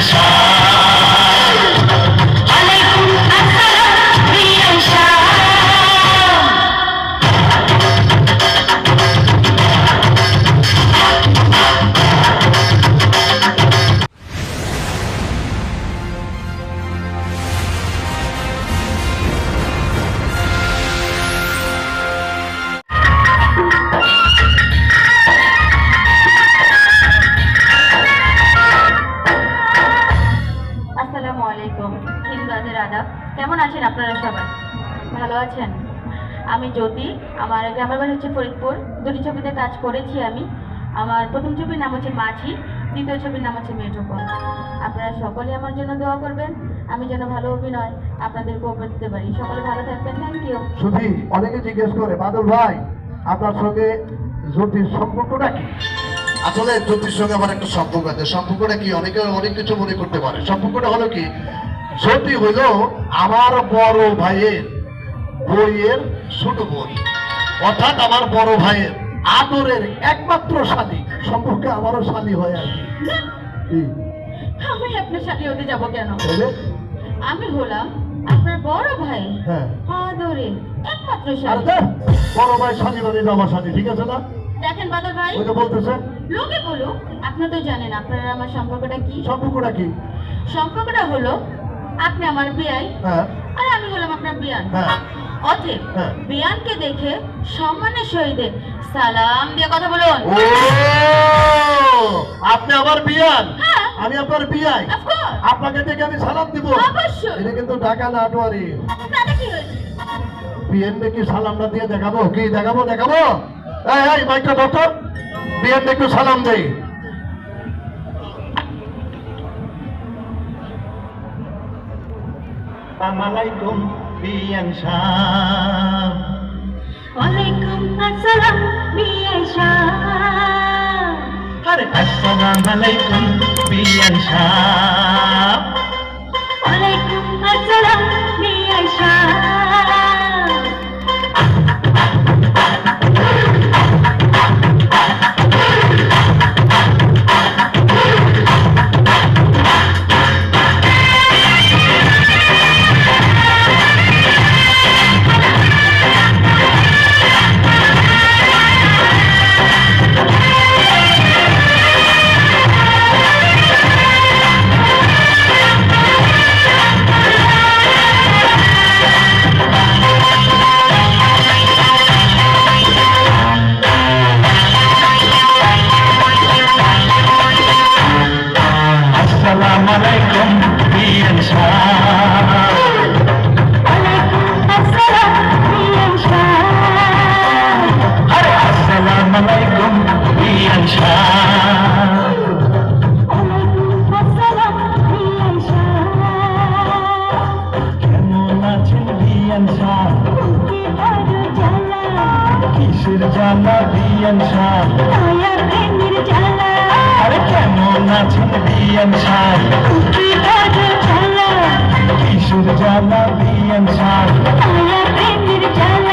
আলাইকুম আছেন। আমি জ্যোতি আমার গ্রামের বাড়ি হচ্ছে ফরিদপুর। দুটি ছবিতে কাজ করেছি আমি। আমার প্রথম ছবির নাম হচ্ছে মাঝি দ্বিতীয় ছবির নাম হচ্ছে মেট্রোপল আপনারা সকলে আমার জন্য দোয়া করবেন। আমি যেন ভালো অভিনয় আপনাদেরকে উপহার দিতে পারি। সকলে ভালো থাকবেন। থ্যাংক ইউ শুধু অনেকে জিজ্ঞেস করে বাদল ভাই আপনার সঙ্গে জ্যোতির সম্পর্কটা কি? আসলে জ্যোতির সঙ্গে আমার একটা সম্পর্ক আছে। সম্পর্কটা কি? অনেকে অনেক কিছু মনে করতে পারে। সম্পর্কটা হলো কি জ্যোতি হইল আমার বড় ভাইয়ের বইয়ের ছোট বই। অর্থাৎ আমার বড় ভাইয়ের আদরের একমাত্র শালী। সম্পর্কে আমারও শালী হয় আর কি? আমি আপনার সাথে হতে যাব কেন? আমি হলাম আপনার বড় ভাই। হ্যাঁ। আদরে একমাত্র বড় ভাই শালী মানে আমার শালী ঠিক আছে না? দেখেন বাদল ভাই। বলতেছে। লোকে আপনি তো জানেন আপনারা আমার সম্পর্কটা কি? সম্পর্কটা কি? সম্পর্কটা হলো আপনি আমার বিয়াই হ্যাঁ। আর আমি হলাম আপনার বিয়ান। হ্যাঁ। অতএব হ্যাঁ। বিয়ানকে দেখে সম্মানের সহিতে সালাম দিয়ে কথা বলুন। আপনি আমার বিয়ান। হ্যাঁ। আমি আপনার বিয়াই। আপনাকে থেকে আমি সালাম দিব। এটা কিন্তু ঢাকা না আটোয়ারি কি সালামটা দিয়ে দেখাবো? কি দেখাবো দেখাবো? এই এই মাইকটা ডক্টর একটু সালাম দেই। আলাইকুম। বিয়ান শাহ। ওয়ালাইকুম আসসালাম বিয়ান শাহ। আরে আসসালাম আলাইকুম বিয়ান শাহ। ওয়ালাইকুম আসসালাম বিয়ান শাহ। কিসের জ্বালা বিয়ান শাহ দয়া প্রেমের জ্বালা। আরে কেমন আছেন বিয়ান শাহ কি বড় জ্বালা। কিসের জ্বালা বিয়ান শাহ দয়া প্রেমের জ্বালা।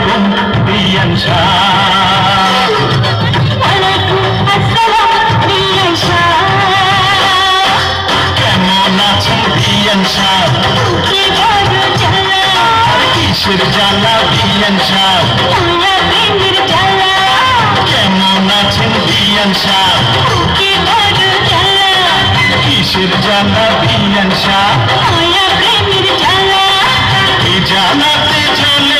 عليكم بيا شاء وعليكم السلام بيا شاء কেমন আছেন বিয়ান শাহ কিসের জ্বালা বিয়ান শাহ কেমন আছেন বিয়ান শাহ কিসের জ্বালা বিয়ান শাহ জানাতে চলে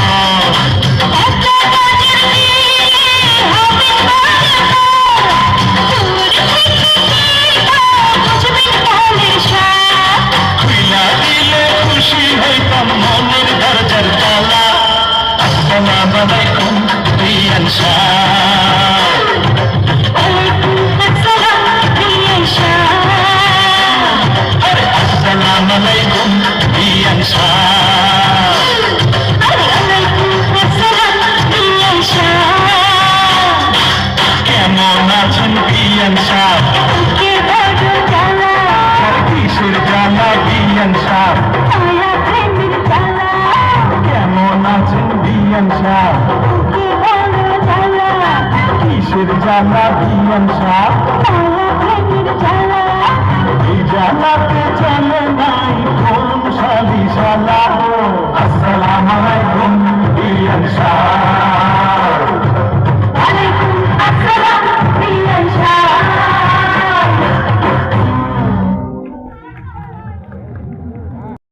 Kemen atin biyan şah জানা পিএম শাহ জানাতে চলে নাই ধরুন সালি সালা।